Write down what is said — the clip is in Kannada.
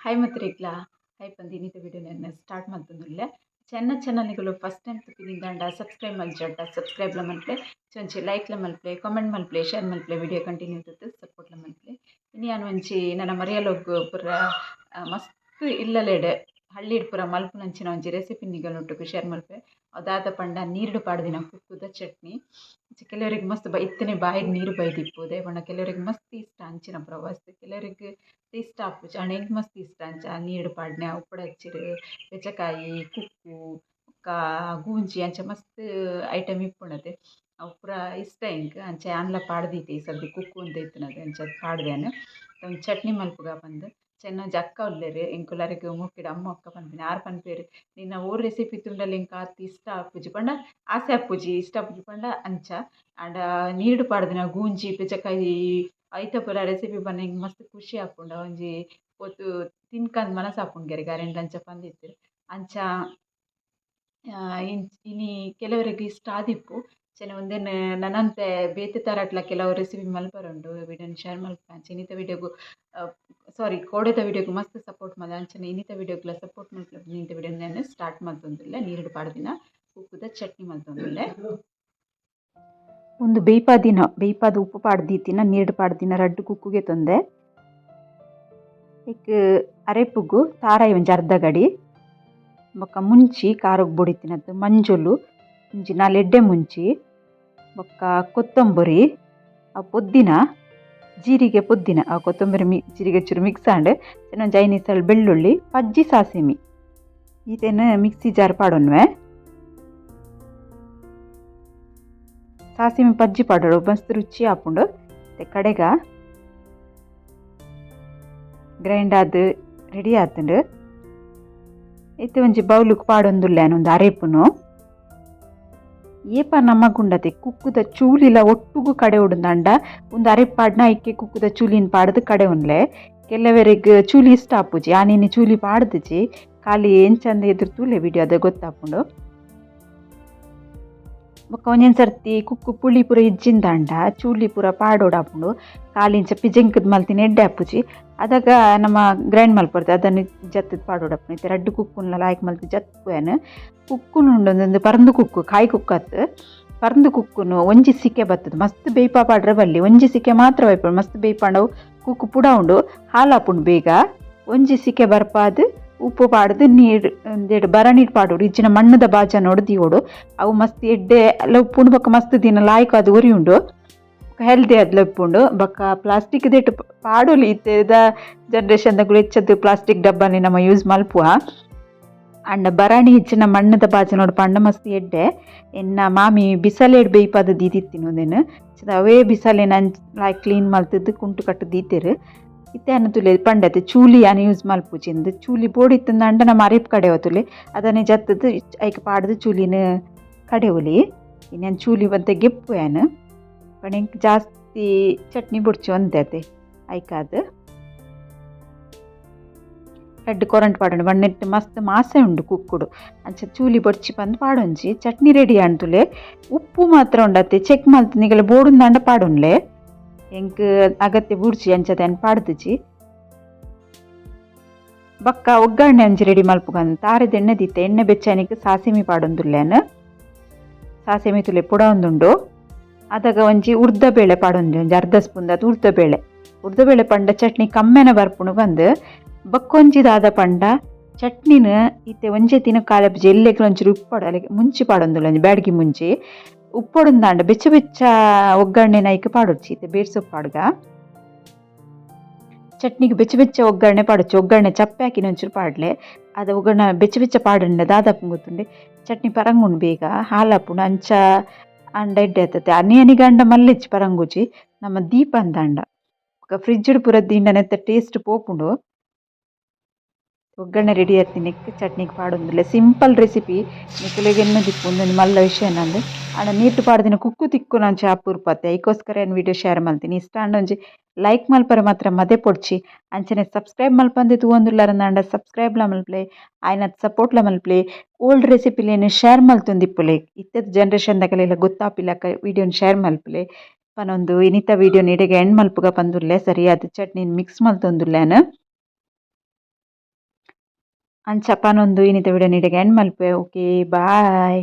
ಹಾಯ್ ಮತ್ರಿಗ್ಲಾ ಹಾಯ್ ಪಂದ್ ಇನ್ನಿತ ವಿಡಿಯೋನ ಸ್ಟಾರ್ಟ್ ಮಲ್ತೊಂದುಲ್ಲೆ ಚೆನ್ನ ಚಾನಲ್ಗಳು ಫಸ್ಟ್ ಟೈಮ್ ತುಪ್ಪಿನಿಂದಾಂಡ ಸಬ್ಸ್ಕ್ರೈಬ್ ಮಲ್ಚಡ್ಡ ಸಬ್ಸ್ಕ್ರೈಬ್ಲ ಮಲ್ಪೆ ಚೊಂಚಿ ಲೈಕ್ಲ ಮಲ್ಪೆ ಕಾಮೆಂಟ್ ಮಲ್ಪೆ ಶೇರ್ ಮಲ್ಪೆ ವಿಡಿಯೋ ಕಂಟಿನ್ಯೂ ಇರ್ತದೆ ಸಪೋರ್ಟ್ಲ ಮಲ್ಪೆ ಇನ್ನು ಯಾನ್ ಒಂಜಿ ನನ್ನ ಮರಿಯಲೊಗ್ ಪೂರ ಮಸ್ತ್ ಇಲ್ಲಲೆಡೆ ಹಳ್ಳಿಡ್ ಪೂರ ಮಲ್ಪುನಂಚಿನ ಒಂಜಿ ರೆಸಿಪಿ ಒಟ್ಟಿಗೆ ಶೇರ್ ಮಲ್ಪೆ ಅದಾದ ಪಂಡ ನೀರುಡು ಪಾಡ್ದಿನ ಕುಕ್ಕುದ ಚಟ್ನಿ. ಕೆಲವರಿಗೆ ಮಸ್ತ್ ಬ, ಇತ್ತನೆ ಬಾಯಿಗೆ ನೀರು ಬೈದಿಪ್ಪುದೆ ಬಣ್ಣ ಕೆಲವರಿಗೆ ಮಸ್ತ್ ಇಷ್ಟ ಅಂಚಿನ ಪ್ರವಾಸ. ಕೆಲವರಿಗೆ ಇಷ್ಟ ಆಪುಜಿ ಎಂಕ್ ಮಸ್ತ್ ಇಷ್ಟ ಅಂಚ ನೀರು ಪಾಡ್ನ ಉಪ್ಪಡ ಹಚ್ಚಿರು ಬೆಚಕಾಯಿ ಕುಕ್ಕು, ಕಾ, ಗೂಂಜಿ ಅಂಚ ಮಸ್ತ್ ಐಟಮ್ ಇಪ್ಪುಂಡತೆ ಅವು ಪೂರ ಇಷ್ಟ ಎಂಕ್ ಅಂಚ ಯಾನ್ಲ ಪಾಡ್ದೀತೆ ಈ ಸರ್ತಿ ಕುಕ್ಕು ಇತ್ತು ಇತ್ತಿನದೆ, ಅಂಚ ಒಂಜಿ ಚಟ್ನಿ ಮಲ್ಪುಗ ಪಂದ್ ಚೆನ್ನಂಜಿ ಜಕ್ಕ ಉಲ್ಲೆರ್ ಎಂಕುಲರಿಗ್ ಮೊಕ್ಕಿಡು ಅಮ್ಮ, ಅಕ್ಕ ಪನ್ಪಿನ ಆರ್ ಪನ್ಪೆರ್ ನಿನ್ನ ಓರ್ ರೆಸಿಪಿ ತುಂಡಲ್ಲಿ ಎಂಕ್ ಆತ್ ಇಷ್ಟ ಆಪುಜಿ ಪಂಡ, ಆಸೆ ಆಪುಜಿ ಇಷ್ಟ ಆಪುಜಿ ಪಂಡ, ಅಂಚ. ಆಂಡ ನೀರು ಪಾಡ್ದಿನ ಗೂಂಜಿ, ಪಿಚಕಾಯಿ ಐತ ಪುರ ರೆಸಿಪಿ ಬಂದ ಎಂಕ್ ಮಸ್ತ್ ಖುಷಿ ಆಪುಂಡ, ಒಂಜಿ ಒತ್ತು ತಿನ್ಕಂದ್ ಮನಸ್ಸು ಆಪುಂಡು ಗೆರೆ ಗಾರೆಂಡ ಅಂಚ ಪಂದಿತ್ತೆರ್ ಅಂಚ ಇನ್, ಇನಿ ಕೆಲವರಿಗೆ ಇಷ್ಟ ಆದಿಪ್ಪು. ಅಂಚನೆ ಉಂದೆನ್ ನನಂತೆ ಬೇತೆ ತರಟ್ಲ ಕೆಲವು ರೆಸಿಪಿ ಮಲ್ಪರುಂಡು ವಿಡಿಯೋನ್ ಶೇರ್ ಮಲ್ಪುನ ಚಿನಿತ ವಿಡಿಯೋಗು ಸಾರಿ ಕೋಡೆದ ವಿಡಿಯೋಗು ಮಸ್ತ್ ಸಪೋರ್ಟ್ ಮಾಡ. ಅಂಚನೆ ಇನ್ನಿತ ವಿಡಿಯೋಗ್ಲ ಸಪೋರ್ಟ್ ಮಲ್ಪುನ ಇನ್ನಿತ ವಿಡಿಯೋ ನಾನು ಸ್ಟಾರ್ಟ್ ಮಲ್ತೊಂದುಲ್ಲೆ ನೀರುಡು ಪಾಡ್ದಿನ ಉಪ್ಪುದ ಚಟ್ನಿ ಮಲ್ತೊಂದುಲ್ಲೆ ಒಂದು ಬೇಯ್ಪಾದಿನ ಬೇಯ್ಪಾದ ಉಪ್ಪು ಪಾಡ್ದೀತಿನ ನೀರುಡು ಪಾಡ್ದಿನ ರಡ್ಡ್ ಕುಕ್ಕುಗೆ ತೊಂದೆ. ಇಕ್ ಅರೆಪುಗು ತಾರಾಯಿ ಒಂಜಿ ಅರ್ಧ ಗಡಿ. ಬೊಕ್ಕ ಮುಂಚಿ ಖಾರಕ್ಕೆ ಬೊಡಿತಿನದ್ದು ಮಂಜುಲು ಒಂಜಿ ನಾಲ್ ಎಡ್ಡೆ ಮುಂಚಿ. ಬೊಕ್ಕ ಕೊತ್ತಂಬರಿ, ಆ ಪುದ್ದಿನ ಜೀರಿಗೆ ಪುದ್ದಿನ ಆ ಕೊತ್ತಂಬರಿ ಮಿ, ಜೀರಿಗೆ ಚೂರು ಮಿಕ್ಸ್ ಆಂಡ್ ಒಂಜಿ ಐನಿಸಲ್ ಬೆಳ್ಳುಳ್ಳಿ, ಪಜ್ಜಿ ಸಾಸಿಮಿ. ಈತೆನ್ ಮಿಕ್ಸಿ ಜಾರ್ ಪಾಡೊನ್ವೆ ಸಾಸಿಮಿ ಪಜ್ಜಿ ಪಾಡೋಡು ಮಸ್ತ್ ರುಚಿ ಮತ್ತೆ ಕಡೆಗ ಗ್ರೈಂಡ್ ಆದ್ ರೆಡಿ ಆತುಂಡು, ಇತ್ತೆ ಒಂಜಿ ಬೌಲುಕ್ ಪಾಡೊಂದುಲ್ಲೆನ್ ಒಂದು ಅರೆಪುನು. ಏಪ ನಮಗುಂಡತೆ ಕುಕ್ಕುದ ಚೂಲಿಲ ಒಟ್ಟುಗು ಕಡೆ ಉಡುಂದಾಂಡ ಒಂದು ಅರೆಪ್ ಪಾಡ್ನ ಐಕೆ ಕುಕ್ಕುದ ಚೂಲಿನ್ ಪಾಡ್ದ್ ಕಡೆ ಉನ್ಲೆ ಕೆಲವರಿಗ್ ಚೂಲಿ ಇಷ್ಟ ಆಪುಜಿ ಆನಿನಿ ಚೂಲಿ ಪಾಡ್ದಿಜಿ ಖಾಲಿ ಎಂಚಂದ ಎದುರು ತೂಲೆ ವಿಡಿಯೋ ಅದ ಗೊತ್ತಾಪುಂಡು ಬೊಕ್ಕ ಒಂಜೊಂದು ಸರ್ತಿ ಕುಕ್ಕು ಪುಳಿ ಪೂರ ಇಜ್ಜಿಂದಾಂಡ ಚೂಲಿ ಪೂರ ಪಾಡೋಡಾಪುಂಡು ಕಾಲಿಂಚ ಪಿಜೆಂಕದ್ ಮಲ್ತಿನ ಎಡ್ಡೆ ಅಪ್ಪುಜಿ ಅದಾಗ ನಮ್ಮ ಗ್ರೈಂಡ್ ಮಲ್ಪಡ್ತೆ ಅದನ್ನು ಜತ್ತದ ಪಾಡೋಡಪ್ಪುನ ಇತ್ತೆ ರಡ್ಡ್ ಕುಕ್ಕುನ್ಲ ಲಾಯ್ಕ್ ಮಲ್ತಿ ಜತ್ತುವೇನು ಕುಕ್ಕುನುಂಡು ಒಂದೊಂದು ಪರಂದು ಕುಕ್ಕು, ಕಾಯಿ ಕುಕ್ಕತ್. ಪರಂದು ಕುಕ್ಕುನು ಒಂಜಿ ಸಿಕ್ಕೆ ಬತ್ತದ. ಮಸ್ತ್ ಬೇಯ್ಪಾ ಪಾಡ್ರೆ ಬಲ್ಲಿ. ಒಂಜಿ ಸಿಕ್ಕೆ ಮಾತ್ರ ಬೈಪುಂಡು. ಮಸ್ತ್ ಬೇಯ್ಪಾಂಡವು ಕುಕ್ಕು ಪುಡ ಉಂಡು. ಹಾಲಾಪುಂಡು ಬೇಗ. ಒಂಜಿ ಸಿಕ್ಕೆ ಬರ್ಪಾದ್. ಉಪ್ಪು ನೀರು ನೀರ್ ಬರ ಬರಣಿಡ್ ಪಾಡೋಡು ಇಜ್ಜಿನ ಮಣ್ಣದ ಬಾಜ ದೀವೊಡು ಅವು ಮಸ್ತ್ ಎಡ್ಡೆ ಎಲ್ಲ ಉಪ್ಪುಂಡು ಬೊಕ್ಕ ಮಸ್ತ್ ದಿನ ಅದು ಉರಿ ಉಂಡು. ಹೆಲ್ದಿ ಅದ್ಲ ಉಪ್ಪುಂಡು ಬೊಕ್ಕ ಪ್ಲಾಸ್ಟಿಕ್ ದೆಟ್ ಪಾಡೋಲಿ ಇತ್ತೆದ ಜನ್ರೇಷನ್ದಗುಲು ಹೆಚ್ಚದ್ದು ಪ್ಲಾಸ್ಟಿಕ್ ಡಬ್ಬನೇ ನಮ್ಮ ಯೂಸ್ ಮಲ್ಪುವ. ಅಂಡ ಬರಾಣಿ ಹೆಚ್ಚಿನ ಮಣ್ಣದ ಬಾಜನೋಡು ಪಂಡ ಮಸ್ತ್ ಎಡ್ಡೆ. ಎನ್ನ ಮಾಮಿ ಬಿಸಲೇಡ್ ಬೇಯ್ಪದ ದೀದಿತ್ತಿನ ಒಂದೇನು ಅವೇ ಬಿಸಲೇನ ಲಾಯ್ಕ್ ಕ್ಲೀನ್ ಮಲ್ತಿದ್ದು ಕುಂಟು ಕಟ್ಟು ದೀತೆರ್. ಇತ್ತೆ ತುಲೆ ಪಂಡತೆ, ಚೂಲಿ ಅನ್ನ ಯೂಸ್ ಮಲ್ಪುಜಿಂದು ಚೂಲಿ ಬೋಡಿತ್ತಂದ ಅಂಡ ನಮ್ಮ ಅರೆಪ್ ಕಡೆ ತುಲೆ, ಅದನ್ನೇ ಜತ್ತದು, ಐಕ್ ಪಾಡ್ದು ಚೂಲಿನ ಕಡೆವುಲಿ ಇನ್ನೇನು ಚೂಲಿ ಬಂತೆ ಗೆಪ್ಪು ಏನು ಜಾಸ್ತಿ ಚಟ್ನಿ ಬುಡ್ಚಿ ಒಂದತೆ ಐಕಾದ್. ರಡ್ಡ್ ಕೊರಂಟ್ ಪಾಡೊಂಡು ಬಣ್ಣೆಟ್ ಮಸ್ತ್ ಮಾಸೆ ಉಂಡು ಕುಕ್ಕುಡು. ಅಂಚ ಚೂಲಿ ಬೊಡ್ಚಿ ಪಂದ್ ಪಾಡೊಂಜಿ. ಚಟ್ನಿ ರೆಡಿ ಆಂಡ್ತುಲೆ ಉಪ್ಪು ಮಾತ್ರ ಉಂಡತೆ ಚೆಕ್ ಮಲ್ತ್ ನಿಗಲ ಬೋಡುಂದಾಂಡ ಪಾಡೊನ್ಲೆ ಎಂಕ್ ಅಗತ್ಯ ಬುಡ್ಚಿ ಅಂಚದ ಅನ್ ಪಾಡ್ದಿಜಿ ಬಕ್ಕ ಒಗ್ಗರಣೆ ಅಂಜಿ ರೆಡಿ ಮಲ್ಪುಗಂದ್ ತಾರದ ಎಣ್ಣೆ ದಿತ್ತೆ, ಎಣ್ಣೆ ಬೆಚ್ಚನಿಗೆ ಸಾಸಿಮಿ ಪಾಡೊಂದುಲ್ಲೆನ್. ಸಾಸಿಮಿ ತುಲೆ ಪುಡ ಒಂದುಂಡು. ಅದಾಗ ಒಂಜಿ ಉರ್ದ ಬೇಳೆ ಪಾಡೊಂದು, ಒಂಜಿ ಅರ್ಧ ಸ್ಪೂನ್ ಅದು ಉರ್ದ ಬೇಳೆ. ಉರ್ದ ಬೇಳೆ ಪಂಡ ಚಟ್ನಿ ಕಮ್ಮೆನ ಬರ್ಪುಣು ಬಂದು ಬಕ್ಕೊಂಜಿದಾದ ಪಂಡ ಚಟ್ನಿನ ಇತ್ತೆ ಒಂಜೆ ತಿನ ಕಾಲ ಜೆಲ್ಲೆಗೆ ಒಂಚೂರು ಉಪ್ಪೊಡು ಅಲ್ಲಿಗೆ ಮುಂಚಿ ಪಾಡೊಂದುಲ್ಲ ಒಂಜಿ ಬ್ಯಾಡ್ಗಿ ಮುಂಚಿ. ಉಪ್ಪೊಡುಂದಾಂಡ ಬೆಚ್ಚ ಬೆಚ್ಚ ಒಗ್ಗರಣೆನ ಐಕ್ ಪಾಡೊಡ್ಚಿ ಇತ್ತೆ ಬೇಡ್ಸೊಪ್ಪು ಪಾಡ್ಗ ಚಟ್ನಿಗೆ ಬೆಚ್ಚ ಬೆಚ್ಚ ಒಗ್ಗರಣೆ ಪಾಡೊಚ್ಚಿ ಒಗ್ಗರಣೆ ಚಪ್ಪೆ ಹಾಕಿನ ಒಂಚೂರು ಪಾಡ್ಲೆ ಅದ ಒಗ್ಗರಣೆ ಬೆಚ್ಚ ಬೆಚ್ಚ ಪಾಡಂಡ ದಾದಾಪು ಗೊತ್ತುಂಡೆ ಚಟ್ನಿ ಪರಂಗುಂಡು ಬೇಗ ಹಾಲಾಪುಂಡು ಅಂಚ ಅಂಡ ಎಡ್ಡೆ ಆತತೆ ಅನಿಯನಿಗೆ ಅಂಡ ಮಲ್ಲೆಚ್ಚಿ ಪರಂಗುಜಿ ನಮ್ಮ ದೀಪ ಅಂದಾಂಡ ಫ್ರಿಡ್ಜ್ಡ್ ಪೂರ ದಿಂಡ ನೆತ್ತ ಟೇಸ್ಟ್ ಪೋಪುಂಡು ಒಗ್ಗರಣೆ ರೆಡಿ ಆತಿನಿಕ್ ಚಟ್ನಿಗೆ ಪಾಡೊಂದುಲ್ಲೆ ಸಿಂಪಲ್ ರೆಸಿಪಿ ನಿಕುಲೆಗ್ ಎನ್ನ ದಿಪ್ಪು ಉಂದೊಂದು ಮಲ್ಲ ವಿಷಯ ನಂದು ಆಂಡ ನೀರ್ಟ್ ಪಾಡ್ದಿನ ಕುಕ್ಕು ತಿಕ್ಕು ನಾನು ಅಪುರ್ಪತ್ತೆ ಐಕೋಸ್ಕರ ಏನು ವಿಡಿಯೋ ಶೇರ್ ಮಲ್ತೀನಿ ಇಷ್ಟ ಅಂಡ ಒಂಜಿ ಲೈಕ್ ಮಲ್ಪರೆ ಮಾತ್ರ ಮದೆ ಪೊಡ್ಚಿ ಅಂಚನೆ ಸಬ್ಸ್ಕ್ರೈಬ್ ಮಲ್ಪಂದೆ ತೂವೊಂದುಲ್ಲಾರಂದಾಂಡ ಸಬ್ಸ್ಕ್ರೈಬ್ಲ ಮಲ್ಪಲೆ ಆಯ್ನದ್ ಸಪೋರ್ಟ್ಲ ಮಲ್ಪಲೆ ಓಲ್ಡ್ ರೆಸಿಪಿಲೇನು ಶೇರ್ ಮಲ್ತೊಂದಿಪ್ಪುಲೆ ಇತ್ತೆದ ಜನ್ರೇಷನ್ದಾಗಲೆಲ್ಲ ಗೊತ್ತಾಪಿಲ್ಲಕ ವಿಡಿಯೋನ್ ಶೇರ್ ಮಲ್ಪಲೆ ಪನೊಂದು ಇನಿತ ವಿಡಿಯೋ ನಿಡೆಗೆ ಎಂಡ್ ಮಲ್ಪುಗ ಪಂದುಲ್ಲೆ ಸರಿಯಾದ ಚಟ್ನಿನ್ ಮಿಕ್ಸ್ ಮಲ್ತೊಂದುಲ್ಲೆನ್ ಅಂಚ ಪನೊಂದು ಇನ್ನಿತ ವಿಡಿಯೋ ನಿಡೆಗೆ ಎಂಡ್ ಮಲ್ಪೆ ಓಕೆ ಬಾಯ್